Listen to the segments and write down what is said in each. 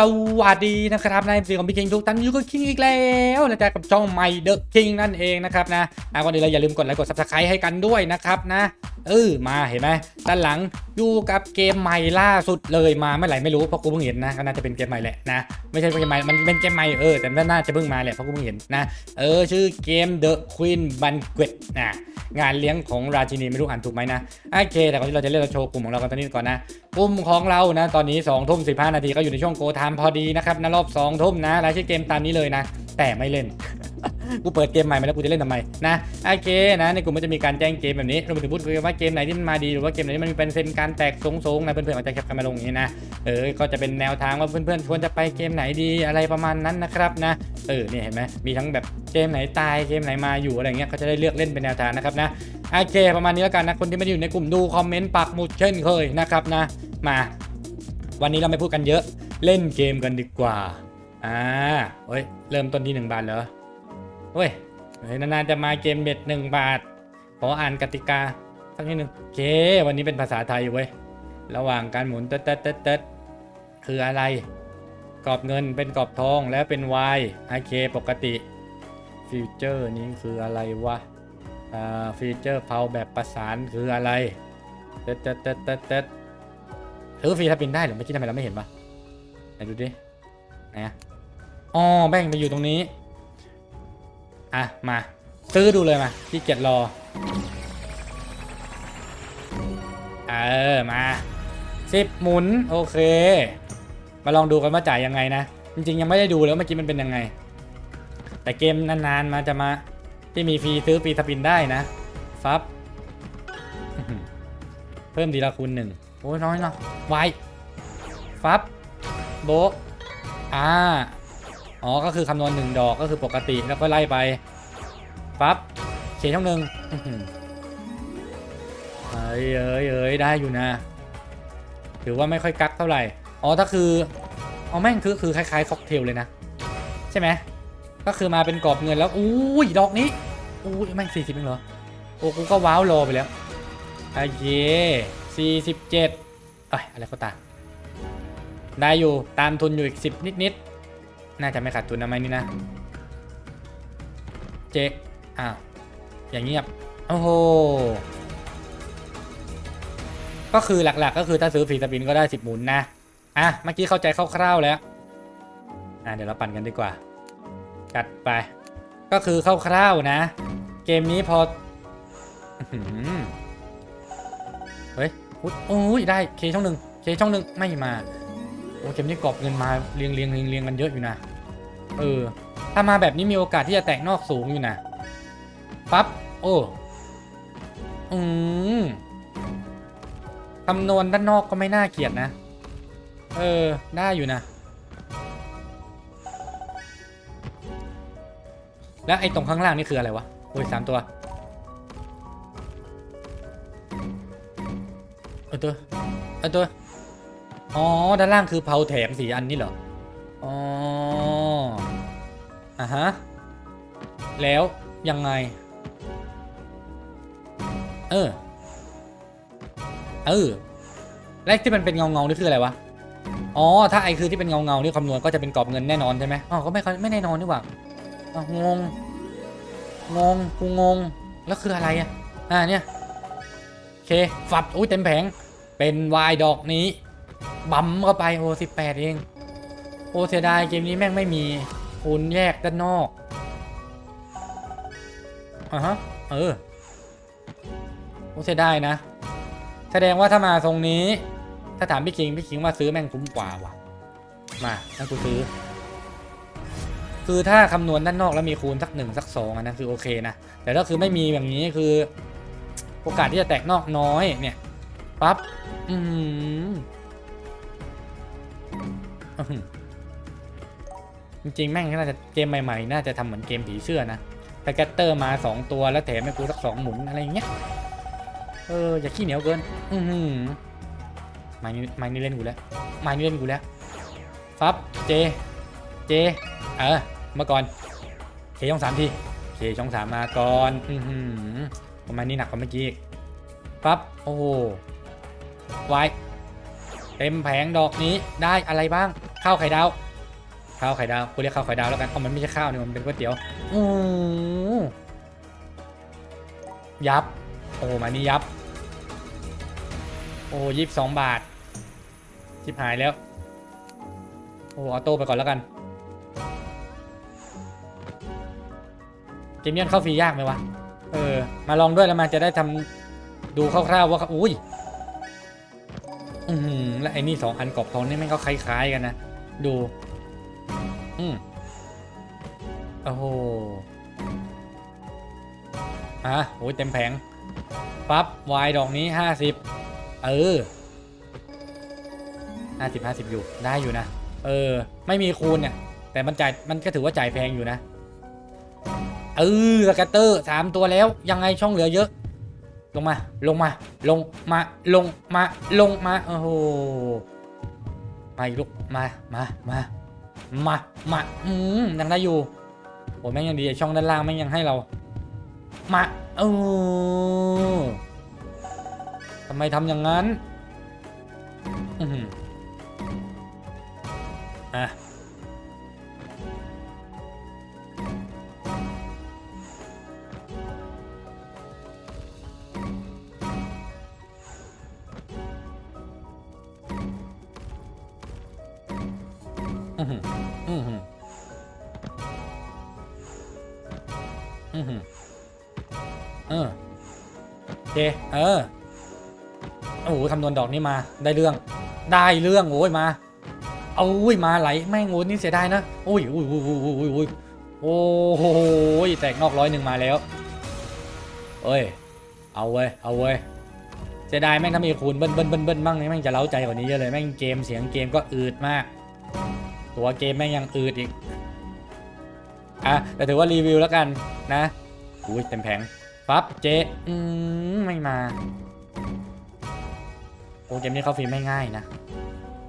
สวัสดีนะครับนายสีของพี่คิงทุกท่านอยู่กับคิงอีกแล้วนะจ๊ะกับช่องใหม่เดอะคิงนั่นเองนะครับนะก่อนอื่นเราอย่าลืมกดไลค์กดซับสไครต์ให้กันด้วยนะครับนะ เออมาเห็นไหมด้านหลังอยู่กับเกมใหม่ล่าสุดเลยมาเมื่อไหร่ไม่รู้เพราะกูเพิ่งเห็นนะก็น่าจะเป็นเกมใหม่แหละนะไม่ใช่เกมใหม่มันเป็นเกมใหม่เออแต่น่าจะเพิ่งมาแหละเพราะกูเพิ่งเห็นนะเออชื่อเกม The Queen Banquet นะงานเลี้ยงของราชินีไม่รู้อ่านถูกไหมนะโอเค แต่ก่อนที่เราจะเล่นเราโชว์กลุ่มของเรากันตอนนี้ก่อนนะกลุ่มของเรานะตอนนี้2องทุ่มสินาทีก็อยู่ในช่วงโกทามพอดีนะครับนะรอบ2องทุ่มนะรายชื่อเกมตามนี้เลยนะ แต่ไม่เล่น กูเปิดเกมใหม่มาแล้วกูจะเล่นทำไมนะโอเคนะในกลุ่มมันจะมีการแจ้งเกมแบบนี้รวมไปถึงพูดคุยกันว่าเกมไหนที่มันมาดีหรือว่าเกมไหนที่มันมีเป็นเซนการแตกสูงๆนะเพื่อนๆอาจจะแคปกันมาลงอย่างนี้นะเออก็จะเป็นแนวทางว่าเพื่อนๆควรจะไปเกมไหนดีอะไรประมาณนั้นนะครับนะเออเนี่ยเห็นไหมมีทั้งแบบเกมไหนตายเกมไหนมาอยู่อะไรเงี้ยก็จะได้เลือกเล่นเป็นแนวทางนะครับนะโอเคประมาณนี้แล้วกันนะคนที่ไม่ได้อยู่ในกลุ่มดูคอมเมนต์ปักหมุดเช่นเคยนะครับนะมาวันนี้เราไม่พูดกันเยอะ เล่นเกมกันดีกว่า อ่าเฮ้ย เริ่มต้นที่ 1 บาทเหรอ เฮ้ยนานๆจะมาเกมเบ็ดหนึ่งบาท ขออ่านกติกาสักนิดนึงโอเค วันนี้เป็นภาษาไทยเว้ย ระหว่างการหมุนเต๊ดเต๊ดเต๊ดเต๊ดคืออะไร กรอบเงินเป็นกรอบทองแล้วเป็น Y โอเคปกติ ฟิวเจอร์นี้คืออะไรวะ อ่า ฟิวเจอร์เพาแบบประสานคืออะไร เต๊ดเต๊ดเต๊ดเต๊ดเต๊ดถือฟรีถ้าบินได้เหรอเมื่อกี้ทำไมเราไม่เห็นวะไหนดูดิ ไหนอะอ๋อแบ่งไปอยู่ตรงนี้ อะ มาซื้อดูเลยมาที่เกียจรอ เออ มาสิบหมุน โอเค มาลองดูกันว่าจ่ายยังไงนะ จริงๆ ยังไม่ได้ดูแล้วเมื่อกี้มันเป็นยังไง แต่เกมนานๆ มาจะมาที่มีฟรีซื้อฟรีสปินได้นะ ฟับ เพิ่มดีละคูณหนึ่งโอ้ยน้อยเนาะไวฟับ โบ อ่า อ๋อ ก็คือคำนวณหนึ่งดอกก็คือปกติแล้วก็ไล่ไปฟับเขียนช่องหนึ่งเอ้ยเอ้ยเอ้ยได้อยู่นะ ถือว่าไม่ค่อยกักเท่าไหร่ อ๋อ ถ้าคืออ๋อแม่งคือคือคล้ายๆค็อกเทลเลยนะ ใช่ไหม ก็คือมาเป็นกรอบเงินแล้ว อุ้ยดอกนี้อุ้ยแม่งสี่สิบเองเหรอ โอ้กูก็ว้าวรอไปแล้วโอเคสี่สิบเจ็ดอ้ยอะไรก็ตามได้อยู่ตามทุนอยู่อีกสิบนิดๆ น่าจะไม่ขาดทุนนะไหมนี่นะ เจ๊อ้าว อย่างเงียบ โอ้โห ก็คือหลักๆ ก็คือถ้าซื้อฟรีสปินก็ได้สิบหมุนนะ อะ เมื่อกี้เข้าใจคร่าวๆแล้ว อะ เดี๋ยวเราปั่นกันดีกว่า จัดไป ก็คือคร่าวๆนะ เกมนี้พอเฮ้ยอุ๊ยโอ้ยได้ เคช่องหนึ่งเคช่องหนึ่งไม่มา โอ้เกมนี้กรอบเงินมาเรียงเรียงเรียงเรียงกันเยอะอยู่นะ เออ ถ้ามาแบบนี้มีโอกาสที่จะแตกนอกสูงอยู่นะ ปั๊บ โอ้ อืมคำนวณด้านนอกก็ไม่น่าเกลียดนะ เออ ได้อยู่นะ แล้วไอ้ตรงข้างล่างนี่คืออะไรวะ โอ้ยสามตัว เออตัว เออตัว อ๋อ ด้านล่างคือเผาแถมสีอันนี่เหรอ อ๋อะฮะ แล้วยังไง เออ เออ แรกที่มันเป็นเงาเงานี่คืออะไรวะ อ๋อ ถ้าไอคือที่เป็นเงาเงานี่คำนวณก็จะเป็นกรอบเงินแน่นอนใช่ไหมอ๋อ ก็ไม่ไม่แน่นอนนี่หว่าอ้าวงง งง กูงง แล้วคืออะไรอะ อ่าเนี่ยโอเค ฝัดอุ้ยเต็มแผง เป็นวายดอกนี้บัมเข้าไปโอ้สิบแปดเอง โอ้เสียดายเกมนี้แม่งไม่มี คูณแยกด้านนอกอะฮะ เออโอ้เสียดายนะ แสดงว่าถ้ามาทรงนี้ ถ้าถามพี่คิง พี่คิงว่าซื้อแม่งคุ้มกว่าว่ะ มาถ้ากูซื้อ คือถ้าคำนวณด้านนอกแล้วมีคูณสักหนึ่งสักสองอันนั้นคือโอเคนะ แต่ถ้าคือไม่มีแบบนี้คือ โอกาสที่จะแตกนอกน้อยเนี่ยปั๊บ อืม จริงๆ แม่งน่าจะเกมใหม่ๆ น่าจะทำเหมือนเกมผีเสื้อนะแพคเกตเตอร์มา 2 ตัวแล้วแถมให้กูสักสองหมุนอะไรอย่างเงี้ย เออ อย่าขี้เหนียวเกิน อือหือม่นี่ม่นี่เล่นกูแล้วม่นี่เล่นกูแล้วฟับเจ เจ เออเมื่อก่อนเคต้องสามทีเคช่องสามมาก่อน อือหือประมาณนี้หนักกว่าเมื่อกี้ปั๊บโอ้โหไวเต็มแผงดอกนี้ได้อะไรบ้าง ข้าวไข่ดาว ข้าวไข่ดาวกูเรียกข้าวไข่ดาวแล้วกันเอามันไม่ใช่ข้าวนี่มันเป็นก๋วยเตี๋ยวอือยับ โอ้มานี่ยับ โอ้ยี่สิบสองบาทชิบหายแล้ว โอ้ออโต้ไปก่อนแล้วกัน เกมเนียนเข้าฟรียากไหมวะ เออ มาลองด้วยแล้วมันจะได้ทำดูคร่าวๆว่า อุ้ย อือหือแล้วไอ้นี่สองอันกรอบทองนี่แม่งก็คล้ายๆกันนะ ดู อืมโอ้โหอะโอ้ยเต็มแผง ปั๊บวายดอกนี้ห้าสิบเออห้าสิบห้าสิบอยู่ ได้อยู่นะ เออ ไม่มีคูณเนี่ย แต่มันจ่าย มันก็ถือว่าจ่ายแพงอยู่นะ เออสแกตเตอร์สามตัวแล้ว ยังไงช่องเหลือเยอะ ลงมา ลงมา ลงมา ลงมา ลงมา โอ้โห มาอีกลูก มา มา มา มามาอืมยังได้อยู่โอ้แม่งยังดีช่องด้านล่างแม่งยังให้เรา มาเออทำไมทำอย่างนั้น อืมอะ อือหือเออโอเคเออโอ้โหคำนวณดอกนี้มาได้เรื่อง ได้เรื่องโอ้ยมาเอาอุ้ยมาไหลแม่งโอ้นี่เสียดายนะโอ้ยโอ้ยอุ้ยอุ้ยอุ้ยอุ้ยโอ้โหแตกนอกร้อยหนึ่งมาแล้วเอ้ยเอาเว้ยเอาเว้ยเสียดายแม่งถ้ามีคูณเบิ้ลเบิ้ลเบิ้ลเบิ้ลบ้างนี่แม่งจะเล้าใจกว่านี้เยอะเลยแม่งเกมเสียงเกมก็อืดมาก ตัวเกมแม่งยังอืดอีกอะแต่ถือว่ารีวิวแล้วกัน นะอุ้ยเต็มแผงปั๊บเจอืมไม่มาโอ้เกมนี้เข้าฟรีไม่ง่ายนะ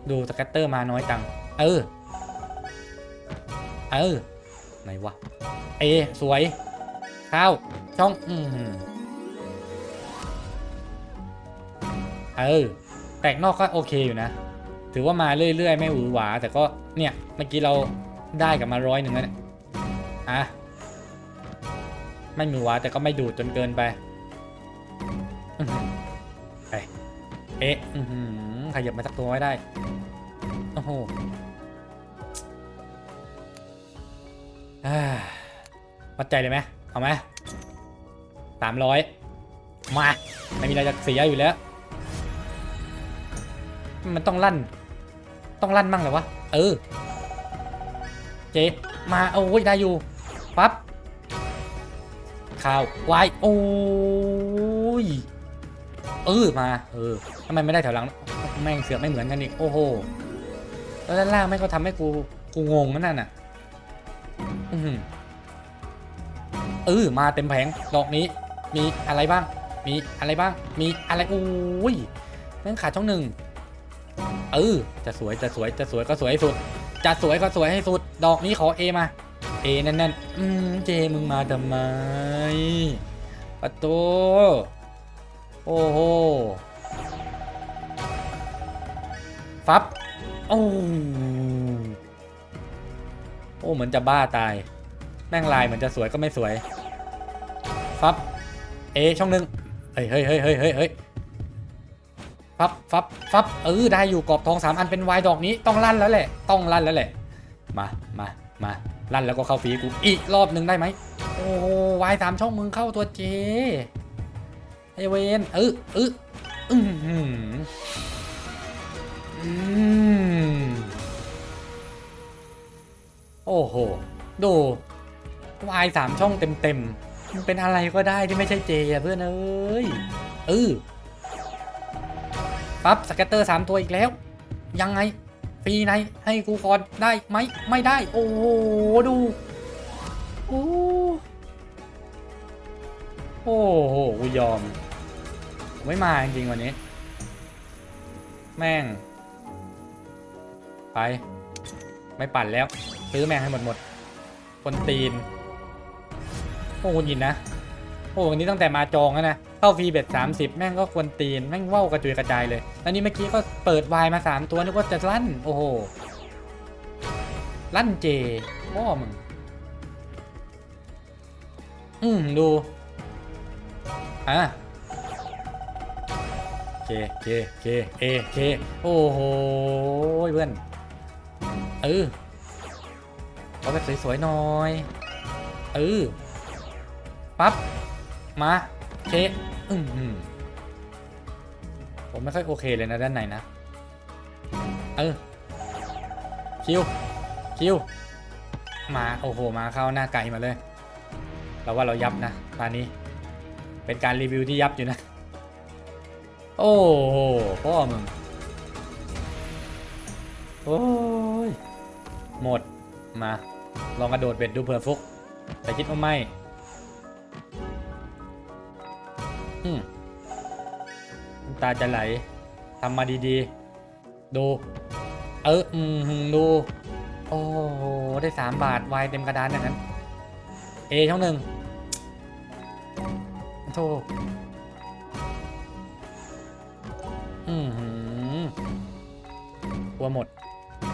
ดูสแกตเตอร์มาน้อยจัง เออ เออ ไหนวะ เอ สวย ข้าว ช่อง อืมเออ แตกนอกก็โอเคอยู่นะ ถือว่ามาเรื่อยๆ ไม่หวือหวา แต่ก็เนี่ย เมื่อกี้เราได้กับมาร้อยหนึ่งแล้วเนี่ย อะ ไม่มีวาแต่ก็ไม่ดูดจนเกินไปไปเอ๊ะขยับมาสักตัวไว้ได้ โอ้โหวัดใจเลยไหมเอาไหมสามร้อยมา ไม่มีอะไรจะเสียอยู่แล้ว มันต้องลั่น ต้องลั่นมั่งเหรอวะ เออ เจ มา โอ้ยได้อยู่ ปั๊บ ข่าววายโอ้ยเออมา เออทำไมไม่ได้แถวหลังแม่งเสือกไม่เหมือนกันอีกโอ้โหแล้วด้านล่างแม่งก็ทำให้กูกูงงนั่นน่ะอือหือเออมาเต็มแผงดอกนี้ มีอะไรบ้าง มีอะไรบ้าง มีอะไรโอ้ยแม่งขาดช่องหนึ่งเออจะสวยจะสวยจะสวยก็สวยให้สุด จะสวยก็สวยให้สุด ดอกนี้ขอเอมา แน่นๆอืมเจมึงมาทำไมปะโตโอ้โหฟับโอ้โอ้เหมือนจะบ้าตาย แม่งลายเหมือนจะสวยก็ไม่สวยฟับเอช่องหนึ่งเฮ้ยเฮ้ยเฮ้ยเฮ้ยเฮ้ยเฮ้ยฟับฟับฟับเออได้อยู่กรอบทองสามอันเป็นวายดอกนี้ต้องลั่นแล้วแหละ ต้องลั่นแล้วแหละ มามามา ลั่นแล้วก็เข้าฟีกูอีกรอบหนึ่งได้ไหมโอ้วายสามช่องมึงเข้าตัวเจไอเวนเออเอออือหืออืมโอ้โห ดูวายสามช่องเต็มเต็มมันเป็นอะไรก็ได้ที่ไม่ใช่เจอะเพื่อนเอ้ยเออปั๊บสแกตเตอร์สามตัวอีกแล้ว ยังไง ฟรีไหนให้กูก่อนได้ไหมไม่ได้ โอ้โหดูโอ้โอ้โหกูยอมไม่มาจริงวันนี้ แม่ง ไป ไม่ปั่นแล้ว ซื้อแม่งให้หมดหมดคนตีนโอ้โหยินนะ โอ้วันนี้ตั้งแต่มาจองแล้วนะ เข้าฟรีเบ็ด30แม่งก็ควรตีน แม่งว่ากระจุยกระจายเลยแล้วนี่เมื่อกี้ก็เปิดวายมา3ตัวนึกว่าจะลั่น โอ้โห ลั่นเจพ่อมึง อืมดู อะเคเคเคเอเคโอ้โหเพื่อน เออเอาแบบสวยๆหน่อย เออ ปั๊บ มา เคอืมผมไม่ค่อยโอเคเลยนะด้านในนะ เออ คิว คิว มา โอ้โห มาเข้าหน้าไก่มาเลย เราว่าเรายับนะตอนนี้ เป็นการรีวิวที่ยับอยู่นะ โอ้โห พ่อมึง โอ้ย หมด มา ลองกระโดดเบ็ดดูเผื่อฟุก แต่คิดว่าไม่ น้ำตาจะไหลทำมาดีๆ ดู เอออืมดู โอ้โห ได้สามบาท วายเต็มกระดานอย่างนั้น เอช่องหนึ่งโธ่อืมกลัวหมด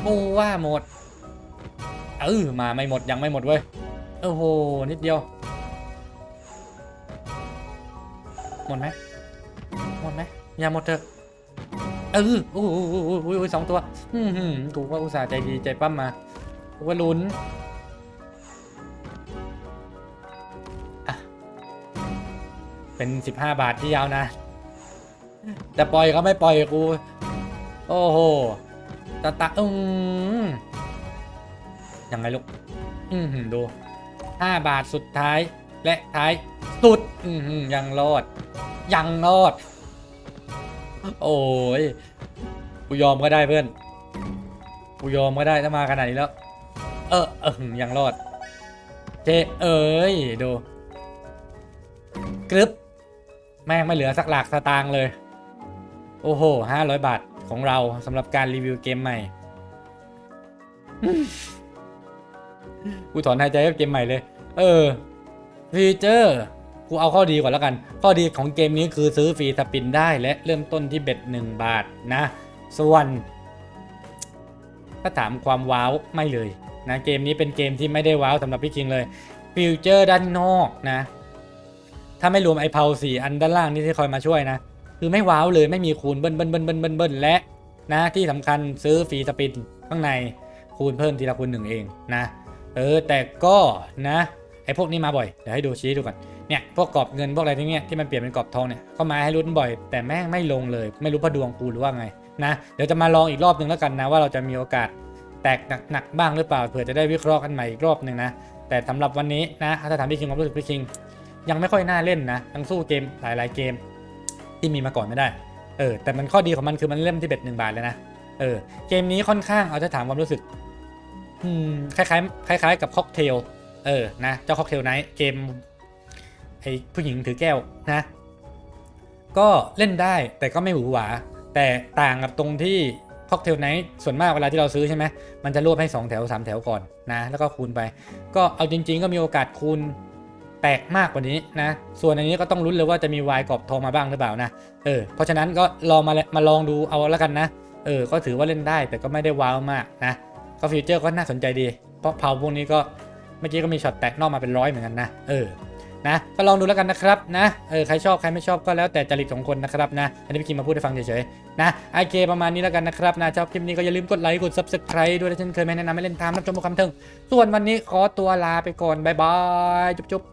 โอ้ว่าหมด เออมาไม่หมดยังไม่หมดเว้ย โอ้โห นิดเดียว หมดไหมหมดไหมอย่าหมดเถอะเออโอ้โหโอ้โหโอ้โหโอ้โหสองตัวอืมหืมถูกว่าอุตส่าห์ใจดีใจปั้มมาถูกว่าลุ้นเป็นสิบห้าบาทที่ยาวนะ แต่ปล่อยเขาไม่ปล่อยกู โอ้โหตาตาอืมยังไงลูก อืมดูห้าบาทสุดท้าย และท้ายสุดยังรอด ยังรอด โอ้ยกูยอมก็ได้เพื่อนกูยอมก็ได้ถ้ามาขนาดนี้แล้ว เออเออยังรอด เจเอ้ยดูกรึบแม่งไม่เหลือสักหลักสตางค์เลย โอ้โหห้าร้อยบาทของเราสำหรับการรีวิวเกมใหม่กูถอนหายใจกับเกมใหม่เลย เออ ฟีเจอร์กูเอาข้อดีก่อนแล้วกัน ข้อดีของเกมนี้คือซื้อฟรีสปินได้และเริ่มต้นที่เบ็ด1บาทนะ ส่วน ถ้าถามความว้าวไม่เลยนะเกมนี้เป็นเกมที่ไม่ได้ว้าวสำหรับพี่คิงเลยฟิวเจอร์ด้านนอกนะ ถ้าไม่รวมไอ้เพาสี่อันด้านล่างนี่ที่คอยมาช่วยนะ คือไม่ว้าวเลยไม่มีคูณเบิ้ลเบิ้ลเบิ้ลเบิ้ลเบิ้ลเบิ้ลและนะที่สำคัญซื้อฟรีสปินข้างในคูณเพิ่มทีละคูณหนึ่งเองนะ เออแต่ก็นะ ไอ้พวกนี้มาบ่อย เดี๋ยวให้ดูชี้ดูก่อน เนี่ยพวกกรอบเงินพวกอะไรที่เนี้ยที่มันเปลี่ยนเป็นกรอบทองเนี่ยก็มาให้ลุ้นบ่อย แต่แม่งไม่ลงเลย ไม่รู้พระดวงกูหรือว่าไงนะ เดี๋ยวจะมาลองอีกรอบหนึ่งแล้วกันนะว่าเราจะมีโอกาสแตกหนักๆบ้างหรือเปล่าเผื่อจะได้วิเคราะห์กันใหม่อีกรอบหนึ่งนะ แต่สำหรับวันนี้นะถ้าถามพี่คิงความรู้สึกพี่คิง ยังไม่ค่อยน่าเล่นนะทั้งสู้เกมหลายๆเกม ที่มีมาก่อนไม่ได้ เออ แต่มันข้อดีของมันคือมันเล่มที่เบ็ดหนึ่งบาทเลยนะ เออ เกมนี้ค่อนข้างเอาจะถามความรู้สึก อืม คล้ายๆ คล้าย ๆ กับค็อกเทล เออนะเจ้าค็อกเทลไนท์เกมไอผู้หญิงถือแก้วนะ ก็เล่นได้แต่ก็ไม่หวือหวา แต่ต่างกับตรงที่ค็อกเทลไนท์ส่วนมากเวลาที่เราซื้อใช่ไหมมันจะรวบให้ 2 แถว 3 แถวก่อนนะ แล้วก็คูณไป ก็เอาจริง ๆ ก็มีโอกาสคูณแตกมากกว่านี้นะ ส่วนอันนี้ก็ต้องลุ้นเลยว่าจะมีวายกรอบทองมาบ้างหรือเปล่านะเออเพราะฉะนั้นก็ลองมามาลองดูเอาแล้วกันนะเออก็ถือว่าเล่นได้แต่ก็ไม่ได้ว้าวมากนะก็ฟีเจอร์ก็น่าสนใจดี เพราะเผาพวกนี้ก็ มื่อกี้ก็มีช็อตแตกนอกมาเป็นร้อยเหมือนกันนะ เออ นะ ก็ลองดูแล้วกันนะครับนะ เออ ใครชอบใครไม่ชอบก็แล้วแต่จริตของคนนะครับนะ อันนี้พี่คิมมาพูดให้ฟังเฉยๆ นะ โอเค ประมาณนี้แล้วกันนะครับนะ ชอบคลิปนี้ก็อย่าลืมกดไลค์ กด subscribe ด้วยนะเช่นเคยแนะนำให้เล่นตามรับชมความบันเทิงส่วนวันนี้ขอตัวลาไปก่อน บ๊ายบาย จุ๊บ